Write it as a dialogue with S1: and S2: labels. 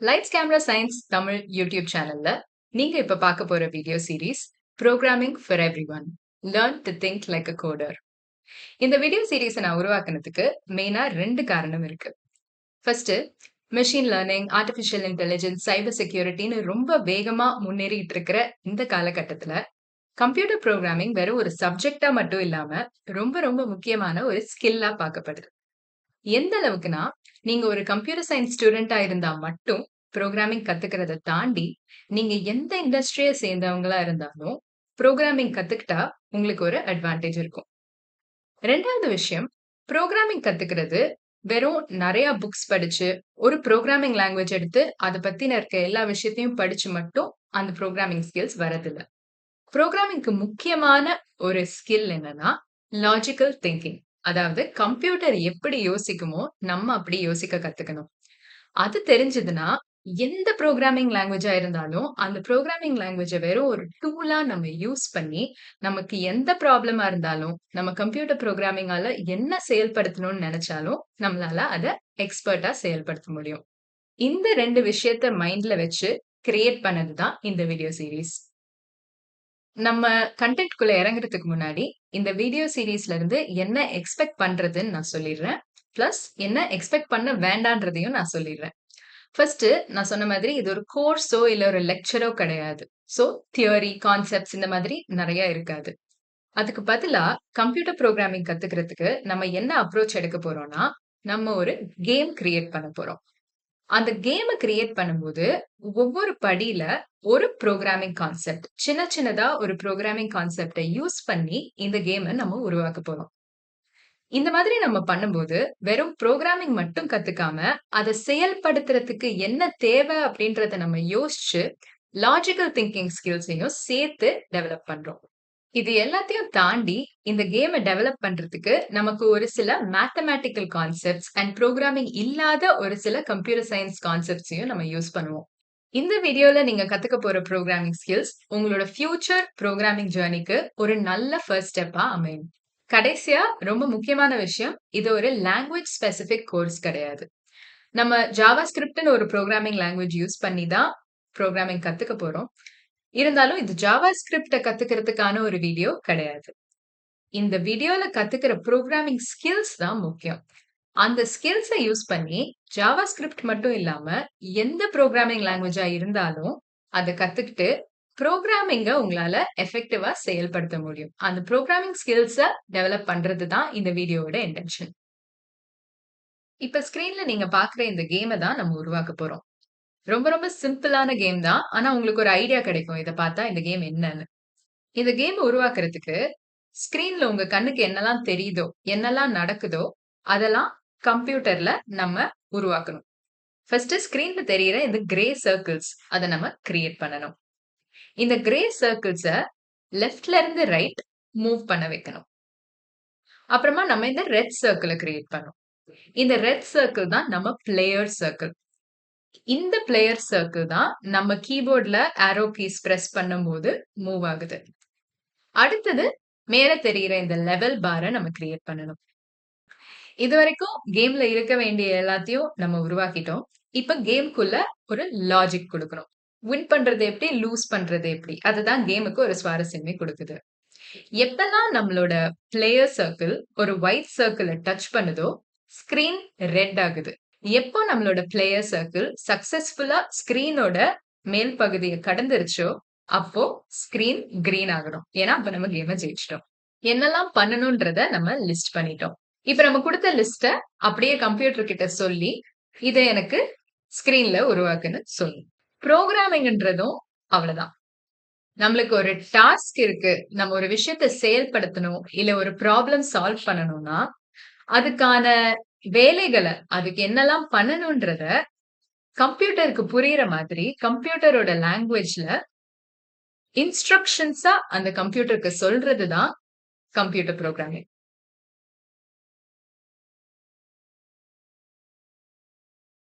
S1: Lights camera science Tamil YouTube சேனல்ல நீங்க இப்ப பார்க்க போற video series programming for everyone learn to think like a coder இந்த வீடியோ சீரீஸை நான் உருவாக்குனதுக்கு மெயினா ரெண்டு காரணம் இருக்கு. First machine learning artificial intelligence cyber செக்யூரிட்டின்னு ரொம்ப வேகமா முன்னேறிட்டு இருக்கிற இந்த காலகட்டத்துல கம்ப்யூட்டர் ப்ரோக்ராமிங் வெறும் ஒரு சப்ஜெக்டா மட்டும் இல்லாம ரொம்ப ரொம்ப முக்கியமான ஒரு ஸ்கில்லா பார்க்கப்படுது. எந்த அளவுக்குன்னா நீங்க ஒரு கம்ப்யூட்டர் சயின்ஸ் ஸ்டூடெண்டா இருந்தா மட்டும் ப்ரோக்ராமிங் கத்துக்கிறத தாண்டி நீங்க எந்த இண்டஸ்ட்ரியை சேர்ந்தவங்களா இருந்தாலும் ப்ரோக்ராமிங் கத்துக்கிட்டா உங்களுக்கு ஒரு அட்வான்டேஜ் இருக்கும். ரெண்டாவது விஷயம் ப்ரோக்ராமிங் கத்துக்கிறது வெறும் நிறைய புக்ஸ் படிச்சு ஒரு ப்ரோக்ராமிங் லாங்குவேஜ் எடுத்து அதை பத்தின இருக்க எல்லா விஷயத்தையும் படிச்சு மட்டும் அந்த ப்ரோக்ராமிங் ஸ்கில்ஸ் வரதில்லை. ப்ரோக்ராமிங்க்கு முக்கியமான ஒரு ஸ்கில் என்னன்னா லாஜிக்கல் திங்கிங் அதாவது கம்ப்யூட்டர் எப்படி யோசிக்குமோ நம்ம அப்படி யோசிக்க கத்துக்கணும். அது தெரிஞ்சதுன்னா எந்த ப்ரோக்ராமிங் லாங்குவேஜா இருந்தாலும் அந்த ப்ரோக்ராமிங் லாங்குவேஜை வெறும் ஒரு டூலா நம்ம யூஸ் பண்ணி நமக்கு எந்த ப்ராப்ளமா இருந்தாலும் நம்ம கம்ப்யூட்டர் ப்ரோக்ராமிங்கால என்ன செயல்படுத்தணும்னு நினைச்சாலும் நம்மளால அதை எக்ஸ்பர்ட்டா செயல்படுத்த முடியும். இந்த ரெண்டு விஷயத்த மைண்ட்ல வச்சு கிரியேட் பண்ணது தான் இந்த வீடியோ சீரீஸ் நம்ம கண்டென்ட்குள்ள இறங்குறதுக்கு முன்னாடி இந்த வீடியோ சீரீஸ்ல இருந்து என்ன எக்ஸ்பெக்ட் பண்றதுன்னு நான் சொல்லிடுறேன். பிளஸ் என்ன எக்ஸ்பெக்ட் பண்ண வேண்டான்றதையும் நான் சொல்லிடுறேன். ஃபர்ஸ்ட் நான் சொன்ன மாதிரி இது ஒரு கோர்ஸோ இல்ல ஒரு லெக்சரோ கிடையாது. ஸோ தியோரி கான்செப்ட்ஸ் இந்த மாதிரி நிறைய இருக்காது. அதுக்கு பதிலா கம்ப்யூட்டர் ப்ரோக்ராமிங் கத்துக்கிறதுக்கு நம்ம என்ன அப்ரோச் எடுக்க போறோம்னா நம்ம ஒரு கேம் கிரியேட் பண்ண போறோம். அந்த கேமை கிரியேட் பண்ணும்போது ஒவ்வொரு படியில ஒரு ப்ரோக்ராமிங் கான்செப்ட் சின்ன சின்னதா ஒரு ப்ரோக்ராமிங் கான்செப்டை யூஸ் பண்ணி இந்த கேமை நம்ம உருவாக்க போறோம். இந்த மாதிரி நம்ம பண்ணும்போது வெறும் ப்ரோக்ராமிங் மட்டும் கத்துக்காம அதை செயல்படுத்துறதுக்கு என்ன தேவை அப்படின்றத நம்ம யோசிச்சு லாஜிக்கல் திங்கிங் ஸ்கில்ஸையும் சேர்த்து டெவலப் பண்றோம். இது எல்லாத்தையும் தாண்டி இந்த கேமை டெவலப் பண்றதுக்கு நமக்கு ஒரு சில மேத்தமேட்டிக்கல் கான்செப்ட்ஸ் அண்ட் ப்ரோக்ராமிங் இல்லாத ஒரு சில கம்ப்யூட்டர் சயின்ஸ் கான்செப்ட்ஸையும் நம்ம யூஸ் பண்ணுவோம். இந்த வீடியோல நீங்க கத்துக்க போற ப்ரோக்ராமிங் ஸ்கில்ஸ் உங்களோட ஃபியூச்சர் ப்ரோக்ராமிங் ஜேர்னிக்கு ஒரு நல்ல ஃபர்ஸ்ட் ஸ்டெப்பா அமையும். கடைசியா ரொம்ப முக்கியமான விஷயம் இது ஒரு லாங்குவேஜ் ஸ்பெசிபிக் கோர்ஸ் கிடையாது. நம்ம ஜாவா ஸ்கிரிப்ட்னு ஒரு ப்ரோக்ராமிங் லாங்குவேஜ் யூஸ் பண்ணி தான் ப்ரோக்ராமிங் கத்துக்க போறோம். இருந்தாலும் இது ஜாவா ஸ்கிரிப்டை கத்துக்கிறதுக்கான ஒரு வீடியோ கிடையாது. இந்த வீடியோல கத்துக்கிற ப்ரோக்ராமிங் ஸ்கில்ஸ் தான் முக்கியம். அந்த ஸ்கில்ஸை யூஸ் பண்ணி ஜாவா ஸ்கிரிப்ட் மட்டும் இல்லாம எந்த ப்ரோக்ராமிங் லாங்குவேஜா இருந்தாலும் அதை கத்துக்கிட்டு ப்ரோக்ராமிங்க உங்களால எஃபெக்டிவா செயல்படுத்த முடியும். அந்த ப்ரோக்ராமிங் ஸ்கில்ஸை டெவலப் பண்றது தான் இந்த வீடியோவோட இன்டென்ஷன் இப்ப ஸ்கிரீன்ல நீங்க பாக்குற இந்த கேமை தான் நம்ம உருவாக்க போறோம். ரொம்ப ரொம்ப சிம்பிளான கேம் தான். ஆனா உங்களுக்கு ஒரு ஐடியா கிடைக்கும். இதை பார்த்தா இந்த கேம் என்னன்னு. இந்த கேம் உருவாக்குறதுக்கு ஸ்கிரீன்ல உங்க கண்ணுக்கு என்னெல்லாம் தெரியுதோ என்னெல்லாம் நடக்குதோ அதெல்லாம் கம்ப்யூட்டர்ல நம்ம உருவாக்கணும். ஃபர்ஸ்ட் ஸ்கிரீன்ல தெரியிற இந்த கிரே சர்க்கிள்ஸ் அதை நம்ம கிரியேட் பண்ணணும். இந்த கிரே சர்க்கிள்ஸை லெஃப்ட்ல இருந்து ரைட் மூவ் பண்ண வைக்கணும். அப்புறமா நம்ம இந்த ரெட் சர்க்கிளை கிரியேட் பண்ணோம் இந்த ரெட் சர்க்கிள் தான் நம்ம பிளேயர் சர்க்கிள். இந்த பிளேயர் சர்க்கிள் தான் நம்ம கீபோர்ட்ல ஆரோ கீஸ் பிரஸ் பண்ணும்போது மூவ் ஆகுது. அடுத்தது மேல தெரிகிற இந்த லெவல் பாரை நம்ம கிரியேட் பண்ணணும். இது வரைக்கும் கேம்ல இருக்க வேண்டிய எல்லாத்தையும் நம்ம உருவாக்கிட்டோம். இப்ப கேம்குள்ள ஒரு லாஜிக் கொடுக்கணும். வின் பண்றது எப்படி லூஸ் பண்றது எப்படி? அதுதான் கேமுக்கு ஒரு சுவாரஸ்யமே கொடுக்குது. எப்பெல்லாம் நம்மளோட பிளேயர் சர்க்கிள் ஒரு ஒயிட் சர்க்கிளை டச் பண்ணுதோ ஸ்கிரீன் ரெட் ஆகுது. எப்போ நம்மளோட பிளேயர் சர்க்கிள் சக்சஸ்ஃபுல்லா ஸ்கிரீனோட மேல் பகுதியை கடந்துருச்சோ அப்போ ஸ்கிரீன் கிரீன் ஆகணும். ஏன்னா அப்ப நம்ம கேமை ஜெயிச்சிட்டோம். என்னெல்லாம் பண்ணணும்ன்றத நம்ம லிஸ்ட் பண்ணிட்டோம். இப்ப நம்ம கொடுத்த லிஸ்ட அப்படியே கம்ப்யூட்டர் கிட்ட சொல்லி இதை எனக்கு ஸ்கிரீன்ல உருவாக்குன்னு சொல்லு. ப்ரோக்ராமிங்ன்றதும் அவ்வளவுதான். நம்மளுக்கு ஒரு டாஸ்க் இருக்கு. நம்ம ஒரு விஷயத்த செயல்படுத்தணும் இல்ல ஒரு ப்ராப்ளம் சால்வ் பண்ணணும்னா அதுக்கான வேலைகளை அதுக்கு என்னெல்லாம் பண்ணணும்ன்றத கம்ப்யூட்டருக்கு புரியுற மாதிரி கம்ப்யூட்டரோட லாங்குவேஜ்ல இன்ஸ்ட்ரக்ஷன்ஸா அந்த கம்ப்யூட்டருக்கு சொல்றதுதான் கம்ப்யூட்டர் ப்ரோக்ராமிங்